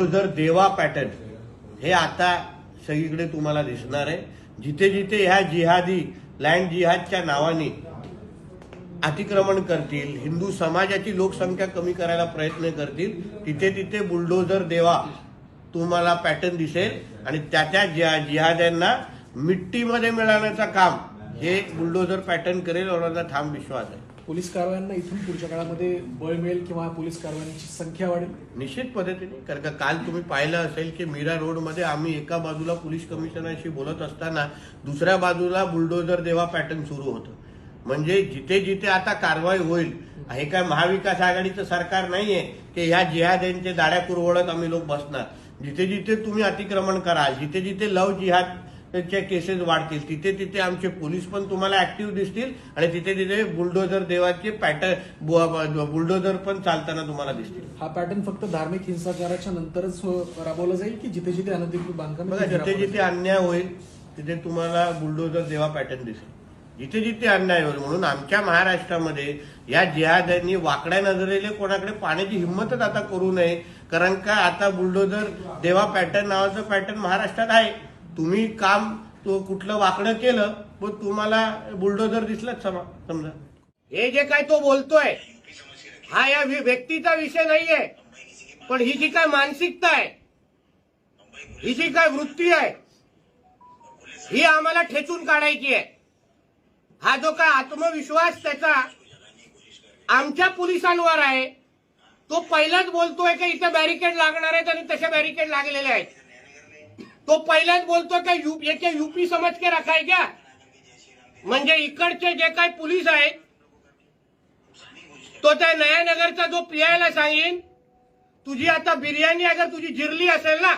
जर देवा पॅटर्न हे आता सगळीकडे तुम्हाला दिसणार आहे. जिथे जिथे ह्या जिहादी लँड जिहादच्या नावाने अतिक्रमण करतील हिंदू समाजाची लोकसंख्या कमी करायला प्रयत्न करतील तिथे तिथे बुलडोजर देवा तुम्हाला पॅटर्न दिसेल. आणि त्या त्या जिहा जिहाद्यांना मिट्टीमध्ये मिळवण्याचं काम हे बुलडोजर पॅटर्न करेल एवढा माझा ठाम विश्वास आहे. पोलीस कारवायांना इथून पुढच्या काळामध्ये बळ मिळेल किंवा पोलीस कारवायांची संख्या वाढेल? निश्चित पद्धतीने कारण का काल तुम्ही पाहिलं असेल की मीरा रोडमध्ये आम्ही एका बाजूला पोलीस कमिशनरशी बोलत असताना दुसऱ्या बाजूला बुलडोजर देवा पॅटर्न सुरू होतं. म्हणजे जिथे जिथे आता कारवाई होईल हे काय महाविकास आघाडीचं सरकार नाहीये की ह्या जिहाद्यांचे दाड्या कुरवडत आम्ही लोक बसणार. जिथे जिथे तुम्ही अतिक्रमण कराल जिथे जिथे लव जिहाद च्या केसेस वाढतील. तिथे तिथे आमचे पोलीस पण तुम्हाला ऍक्टिव्ह दिसतील आणि तिथे तिथे बुलडोजर देवाचे पॅटर्न बुलडोजर पण चालताना तुम्हाला दिसतील. हा पॅटर्न फक्त धार्मिक हिंसाचाराच्या नंतरच राबवला जाईल की जिथे जिथे अनधिकृत बांधकाम बघा जिथे जिथे अन्याय होईल तिथे तुम्हाला बुलडोजर देवा पॅटर्न दिसेल. जिथे जिथे अन्याय होईल म्हणून आमच्या महाराष्ट्रामध्ये या जिहाद्यांनी वाकड्या नजरेले कोणाकडे पाण्याची हिंमतच आता करू नये कारण का आता बुलडोजर देवा पॅटर्न नावाचं पॅटर्न महाराष्ट्रात आहे. तुम्ही काम तो कुठलं वाकडं केलं मग तुम्हाला बुलडोजर दिसलंच समा समजा. हे जे काय तो बोलतोय हा या व्यक्तीचा विषय नाहीये पण ही जी काय मानसिकता आहे ही जी काय वृत्ती आहे ही आम्हाला ठेचून काढायची आहे. हा जो काय आत्मविश्वास त्याचा आमच्या पोलिसांवर आहे तो पहिलाच बोलतोय की इथे बॅरिकेड लागणार आहेत आणि तसे बॅरिकेड लागलेले आहेत. तो पहिल्याच बोलतोय का यू याचे यूपी समज के रखाय क्या? म्हणजे इकडचे जे काही पोलीस आहेत तो त्या नयानगरचा जो पियायला सांगेन तुझी आता बिर्याणी अगर तुझी जिरली असेल ना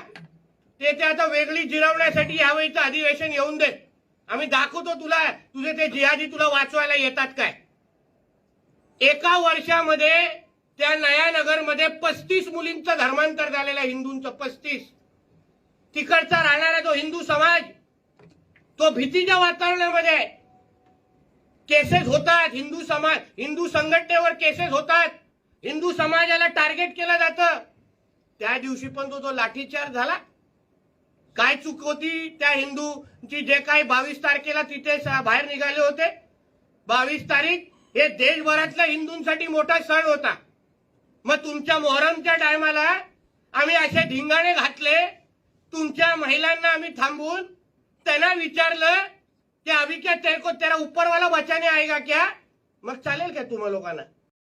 ते ते आता वेगळी जिरवण्यासाठी यावेळीचं अधिवेशन येऊन दे. आम्ही दाखवतो तुला तुझे ते जिहादी तुला वाचवायला येतात काय? एका वर्षामध्ये त्या नयानगरमध्ये पस्तीस मुलींचं धर्मांतर झालेलं आहे हिंदूंचं पस्तीस. तिकडचा राहणारा जो हिंदू समाज तो भीतीच्या वातावरणामध्ये आहे. केसेस होतात हिंदू समाज हिंदू संघटनेवर केसेस होतात. हिंदू समाजाला टार्गेट केलं जातं. त्या दिवशी पण तो जो लाठीचार्ज झाला. काय चूक होती त्या हिंदूची? जे काही बावीस तारखेला तिथे स- बाहेर निघाले होते. बावीस तारीख हे देशभरातल्या हिंदूंसाठी मोठा सण होता. मग तुमच्या मोहरमच्या टायमाला आम्ही असे धिंगाणे घातले तुमच्या महिलांना आम्ही थांबवून त्यांना विचारलं की अभी क्या तेरे को तेरा ऊपर वाला बचाने आएगा क्या? मग चालेल का तुम्हा लोकांना?